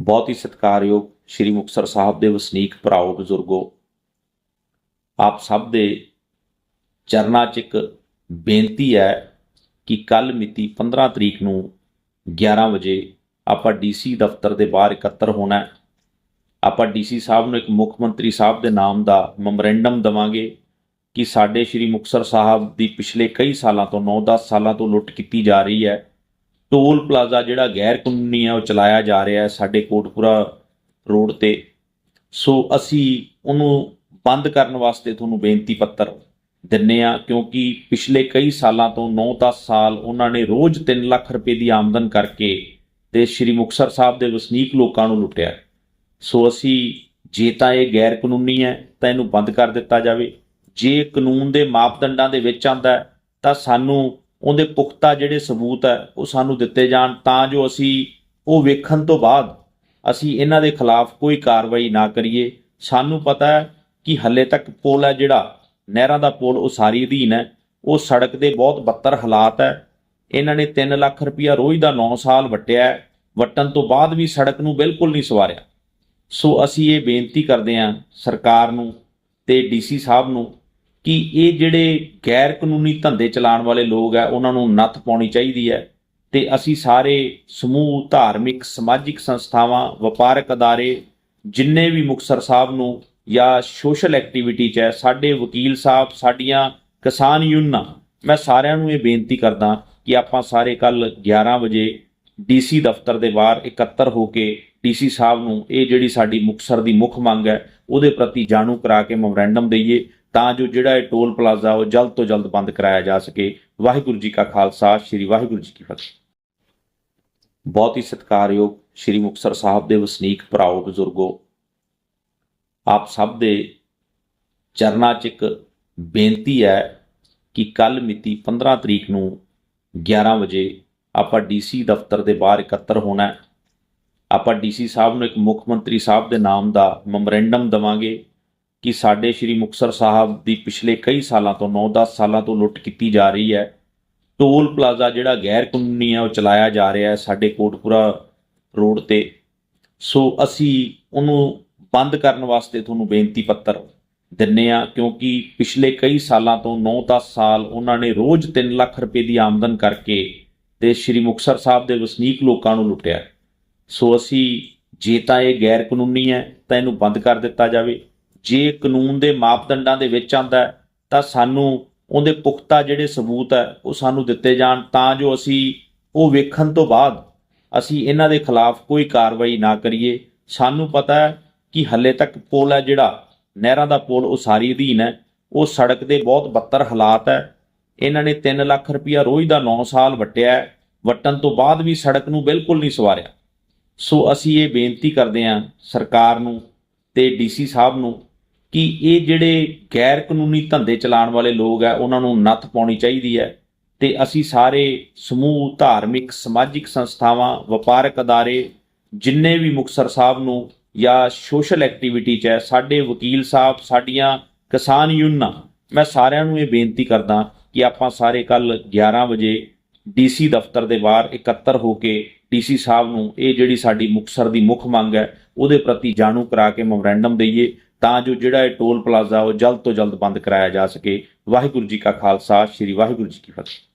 ਬਹੁਤ ਹੀ ਸਤਿਕਾਰਯੋਗ ਸ੍ਰੀ ਮੁਕਤਸਰ ਸਾਹਿਬ ਦੇ ਵਸਨੀਕ, ਭਰਾਓ, ਬਜ਼ੁਰਗੋ। ਆਪ ਸਭ ਦੇ ਚਰਨਾਂ 'ਚ ਇੱਕ ਬੇਨਤੀ ਹੈ ਕਿ ਕੱਲ ਮਿਤੀ 15 ਤਰੀਕ ਨੂੰ 11 ਵਜੇ ਆਪਾਂ ਡੀਸੀ ਦਫ਼ਤਰ ਦੇ ਬਾਹਰ ਇਕੱਤਰ ਹੋਣਾ ਹੈ। ਆਪਾਂ ਡੀਸੀ ਸਾਹਿਬ ਨੂੰ ਇੱਕ ਮੁੱਖ ਮੰਤਰੀ ਸਾਹਿਬ ਦੇ ਨਾਮ ਦਾ ਮੈਮੋਰੈਂਡਮ ਦਵਾਂਗੇ ਕਿ ਸਾਡੇ ਸ੍ਰੀ ਮੁਕਤਸਰ ਸਾਹਿਬ ਦੀ ਪਿਛਲੇ ਕਈ ਸਾਲਾਂ ਤੋਂ 9-10 ਸਾਲਾਂ ਤੋਂ ਲੁੱਟ ਕੀਤੀ ਜਾ ਰਹੀ ਹੈ। ਟੋਲ ਪਲਾਜ਼ਾ ਜਿਹੜਾ ਗੈਰ ਕਾਨੂੰਨੀ ਹੈ ਉਹ ਚਲਾਇਆ ਜਾ ਰਿਹਾ ਹੈ ਸਾਡੇ ਕੋਟਪੁਰਾ ਰੋਡ ਤੇ। ਸੋ ਅਸੀਂ ਉਹਨੂੰ ਬੰਦ ਕਰਨ ਵਾਸਤੇ ਤੁਹਾਨੂੰ ਬੇਨਤੀ ਪੱਤਰ ਦਿੰਨੇ ਆ, ਕਿਉਂਕਿ ਪਿਛਲੇ ਕਈ ਸਾਲਾਂ ਤੋਂ 9-10 ਸਾਲ ਉਹਨਾਂ ਨੇ ਰੋਜ਼ 3 ਲੱਖ ਰੁਪਏ ਦੀ ਆਮਦਨ ਕਰਕੇ ਤੇ ਸ੍ਰੀ ਮੁਕਤਸਰ ਸਾਹਿਬ ਦੇ ਵਸਨੀਕ ਲੋਕਾਂ ਨੂੰ ਲੁੱਟਿਆ। ਸੋ ਅਸੀਂ, ਜੇ ਤਾਂ ਇਹ ਗੈਰ ਕਾਨੂੰਨੀ ਹੈ, ਤਾਂ ਇਹਨੂੰ ਬੰਦ ਕਰ ਦਿੱਤਾ ਜਾਵੇ। ਜੇ ਕਾਨੂੰਨ ਦੇ ਮਾਪਦੰਡਾਂ ਦੇ ਵਿੱਚ ਆਂਦਾ ਤਾਂ ਸਾਨੂੰ ਉਹਦੇ ਪੁਖਤਾ ਜਿਹੜੇ ਸਬੂਤ ਹੈ, ਉਹ ਸਾਨੂੰ ਦਿੱਤੇ ਜਾਣ ਤਾਂ ਜੋ ਅਸੀਂ ਉਹ ਵੇਖਣ ਤੋਂ ਬਾਅਦ ਅਸੀਂ ਇਹਨਾਂ ਦੇ ਖਿਲਾਫ ਕੋਈ ਕਾਰਵਾਈ ਨਾ ਕਰੀਏ। ਸਾਨੂੰ ਪਤਾ ਹੈ ਕਿ ਹੱਲੇ ਤੱਕ ਪੁਲ ਹੈ ਜਿਹੜਾ, ਨਹਿਰਾਂ ਦਾ ਪੁਲ ਉਹ ਸਾਰੀ ਅਧੀਨ ਹੈ। ਉਹ ਸੜਕ ਦੇ ਬਹੁਤ ਬੱਤਰ ਹਾਲਾਤ ਹੈ। ਇਹਨਾਂ ਨੇ 3 ਲੱਖ ਰੁਪਇਆ ਰੋਜ਼ ਦਾ 9 ਸਾਲ ਵਟਿਆ ਹੈ। ਵਟਣ ਤੋਂ ਬਾਅਦ ਵੀ ਸੜਕ ਨੂੰ ਬਿਲਕੁਲ ਨਹੀਂ ਸਵਾਰਿਆ। ਸੋ ਅਸੀਂ ਇਹ ਬੇਨਤੀ ਕਰਦੇ ਹਾਂ ਸਰਕਾਰ ਨੂੰ ਤੇ ਡੀਸੀ ਸਾਹਿਬ ਨੂੰ ਕਿ ਇਹ ਜਿਹੜੇ ਗੈਰ ਕਾਨੂੰਨੀ ਧੰਦੇ ਚਲਾਉਣ ਵਾਲੇ ਲੋਕ ਆ, ਉਹਨਾਂ ਨੂੰ ਨੱਥ ਪਾਉਣੀ ਚਾਹੀਦੀ ਹੈ ਤੇ ਅਸੀਂ ਸਾਰੇ ਸਮੂਹ, ਧਾਰਮਿਕ, ਸਮਾਜਿਕ ਸੰਸਥਾਵਾਂ, ਵਪਾਰਕ ਅਦਾਰੇ, ਜਿੰਨੇ ਵੀ ਮੁਕਤਸਰ ਸਾਹਿਬ ਨੂੰ ਜਾਂ ਸੋਸ਼ਲ ਐਕਟੀਵਿਟੀ 'ਚ ਹੈ, ਸਾਡੇ ਵਕੀਲ ਸਾਹਿਬ, ਸਾਡੀਆਂ ਕਿਸਾਨ ਯੂਨੀਅਨਾਂ, ਮੈਂ ਸਾਰਿਆਂ ਨੂੰ ਇਹ ਬੇਨਤੀ ਕਰਦਾ ਕਿ ਆਪਾਂ ਸਾਰੇ ਕੱਲ 11 ਵਜੇ ਡੀਸੀ ਦਫ਼ਤਰ ਦੇ ਬਾਹਰ ਇਕੱਤਰ ਹੋ ਕੇ ਡੀਸੀ ਸਾਹਿਬ ਨੂੰ ਇਹ ਜਿਹੜੀ ਸਾਡੀ ਮੁਕਤਸਰ ਦੀ ਮੁੱਖ ਮੰਗ ਹੈ, ਉਹਦੇ ਪ੍ਰਤੀ ਜਾਣੂ ਕਰਾ ਕੇ ਮੈਮੋਰੈਂਡਮ ਦਈਏ। ਤਾਂ ਜੋ ਜਿਹੜਾ ਇਹ ਟੋਲ ਪਲਾਜ਼ਾ ਉਹ ਜਲਦ ਤੋਂ ਜਲਦ ਬੰਦ ਕਰਾਇਆ ਜਾ ਸਕੇ। ਵਾਹਿਗੁਰੂ ਜੀ ਕਾ ਖਾਲਸਾ, ਸ੍ਰੀ ਵਾਹਿਗੁਰੂ ਜੀ ਕੀ ਫਤਿਹ। ਬਹੁਤ ਹੀ ਸਤਿਕਾਰਯੋਗ ਸ੍ਰੀ ਮੁਕਤਸਰ ਸਾਹਿਬ ਦੇ ਵਸਨੀਕ ਭਰਾਓ, ਬਜ਼ੁਰਗੋ, ਆਪ ਸਭ ਦੇ ਚਰਨਾਂ 'ਚ ਇੱਕ ਬੇਨਤੀ ਹੈ ਕਿ ਕੱਲ ਮਿਤੀ 15 ਤਰੀਕ ਨੂੰ 11 ਵਜੇ ਆਪਾਂ ਡੀਸੀ ਦਫ਼ਤਰ ਦੇ ਬਾਹਰ ਇਕੱਤਰ ਹੋਣਾ ਹੈ। ਆਪਾਂ ਡੀਸੀ ਸਾਹਿਬ ਨੂੰ ਇੱਕ ਮੁੱਖ ਮੰਤਰੀ ਸਾਹਿਬ ਦੇ ਨਾਮ ਦਾ ਮੈਮੋਰੈਂਡਮ ਦਵਾਂਗੇ। ਕਿ ਸਾਡੇ ਸ੍ਰੀ ਮੁਕਤਸਰ ਸਾਹਿਬ ਦੀ ਪਿਛਲੇ ਕਈ ਸਾਲਾਂ ਤੋਂ 9-10 ਸਾਲਾਂ ਤੋਂ ਲੁੱਟ ਕੀਤੀ ਜਾ ਰਹੀ ਹੈ। ਟੋਲ ਪਲਾਜ਼ਾ ਜਿਹੜਾ ਗੈਰ ਕਾਨੂੰਨੀ ਹੈ, ਉਹ ਚਲਾਇਆ ਜਾ ਰਿਹਾ ਹੈ ਸਾਡੇ ਕੋਟਪੁਰਾ ਰੋਡ ਤੇ। ਸੋ ਅਸੀਂ ਉਹਨੂੰ ਬੰਦ ਕਰਨ ਵਾਸਤੇ ਤੁਹਾਨੂੰ ਬੇਨਤੀ ਪੱਤਰ ਦਿੰਨੇ ਆ ਕਿਉਂਕਿ ਪਿਛਲੇ ਕਈ ਸਾਲਾਂ ਤੋਂ 9-10 ਸਾਲ ਉਹਨਾਂ ਨੇ ਰੋਜ਼ 3 ਲੱਖ ਰੁਪਏ ਦੀ ਆਮਦਨ ਕਰਕੇ ਤੇ ਸ੍ਰੀ ਮੁਕਤਸਰ ਸਾਹਿਬ ਦੇ ਵਸਨੀਕ ਲੋਕਾਂ ਨੂੰ ਲੁੱਟਿਆ। ਸੋ ਅਸੀਂ ਜੇ ਤਾਂ ਇਹ ਗੈਰ ਕਾਨੂੰਨੀ ਹੈ, ਤਾਂ ਇਹਨੂੰ ਬੰਦ ਕਰ ਦਿੱਤਾ ਜਾਵੇ। ਜੇ ਕਾਨੂੰਨ ਦੇ ਮਾਪਦੰਡਾਂ ਦੇ ਵਿੱਚ ਆਂਦਾ ਤਾਂ ਸਾਨੂੰ ਉਹਦੇ ਪੁਖਤਾ ਜਿਹੜੇ ਸਬੂਤ ਹੈ, ਉਹ ਸਾਨੂੰ ਦਿੱਤੇ ਜਾਣ, ਤਾਂ ਜੋ ਅਸੀਂ ਉਹ ਵੇਖਣ ਤੋਂ ਬਾਅਦ ਅਸੀਂ ਇਹਨਾਂ ਦੇ ਖਿਲਾਫ ਕੋਈ ਕਾਰਵਾਈ ਨਾ ਕਰੀਏ। ਸਾਨੂੰ ਪਤਾ ਹੈ ਕਿ ਹੱਲੇ ਤੱਕ ਪੁਲ ਹੈ ਜਿਹੜਾ, ਨਹਿਰਾਂ ਦਾ ਪੁਲ ਉਹ ਸਾਰੀ ਅਧੀਨ ਹੈ। ਉਹ ਸੜਕ ਦੇ ਬਹੁਤ ਬੱਤਰ ਹਾਲਾਤ ਹੈ। ਇਹਨਾਂ ਨੇ 3 ਲੱਖ ਰੁਪਇਆ ਰੋਜ਼ ਦਾ 9 ਸਾਲ ਵਟਿਆ ਹੈ। ਵਟਣ ਤੋਂ ਬਾਅਦ ਵੀ ਸੜਕ ਨੂੰ ਬਿਲਕੁਲ ਨਹੀਂ ਸਵਾਰਿਆ। ਸੋ ਅਸੀਂ ਇਹ ਬੇਨਤੀ ਕਰਦੇ ਹਾਂ ਸਰਕਾਰ ਨੂੰ ਤੇ ਡੀਸੀ ਸਾਹਿਬ ਨੂੰ ਕਿ ਇਹ ਜਿਹੜੇ ਗੈਰ ਕਾਨੂੰਨੀ ਧੰਦੇ ਚਲਾਉਣ ਵਾਲੇ ਲੋਕ ਆ ਉਹਨਾਂ ਨੂੰ ਨੱਥ ਪਾਉਣੀ ਚਾਹੀਦੀ ਹੈ ਤੇ ਅਸੀਂ ਸਾਰੇ ਸਮੂਹ, ਧਾਰਮਿਕ, ਸਮਾਜਿਕ ਸੰਸਥਾਵਾਂ, ਵਪਾਰਕ ਅਦਾਰੇ, ਜਿੰਨੇ ਵੀ ਮੁਕਤਸਰ ਸਾਹਿਬ ਨੂੰ ਜਾਂ ਸੋਸ਼ਲ ਐਕਟੀਵਿਟੀ 'ਚ ਹੈ, ਸਾਡੇ ਵਕੀਲ ਸਾਹਿਬ, ਸਾਡੀਆਂ ਕਿਸਾਨ ਯੂਨੀਅਨਾਂ, ਮੈਂ ਸਾਰਿਆਂ ਨੂੰ ਇਹ ਬੇਨਤੀ ਕਰਦਾ ਕਿ ਆਪਾਂ ਸਾਰੇ ਕੱਲ 11 ਵਜੇ ਡੀਸੀ ਦਫ਼ਤਰ ਦੇ ਬਾਹਰ ਇਕੱਤਰ ਹੋ ਕੇ ਡੀਸੀ ਸਾਹਿਬ ਨੂੰ ਇਹ ਜਿਹੜੀ ਸਾਡੀ ਮੁਕਤਸਰ ਦੀ ਮੁੱਖ ਮੰਗ ਹੈ, ਉਹਦੇ ਪ੍ਰਤੀ ਜਾਣੂ ਕਰਾ ਕੇ ਮੈਮੋਰੈਂਡਮ ਦਈਏ। ਤਾਂ ਜੋ ਜਿਹੜਾ ਇਹ ਟੋਲ ਪਲਾਜ਼ਾ ਉਹ ਜਲਦ ਤੋਂ ਜਲਦ ਬੰਦ ਕਰਾਇਆ ਜਾ ਸਕੇ। ਵਾਹਿਗੁਰੂ ਜੀ ਕਾ ਖਾਲਸਾ, ਸ੍ਰੀ ਵਾਹਿਗੁਰੂ ਜੀ ਕੀ ਫਤਿਹ।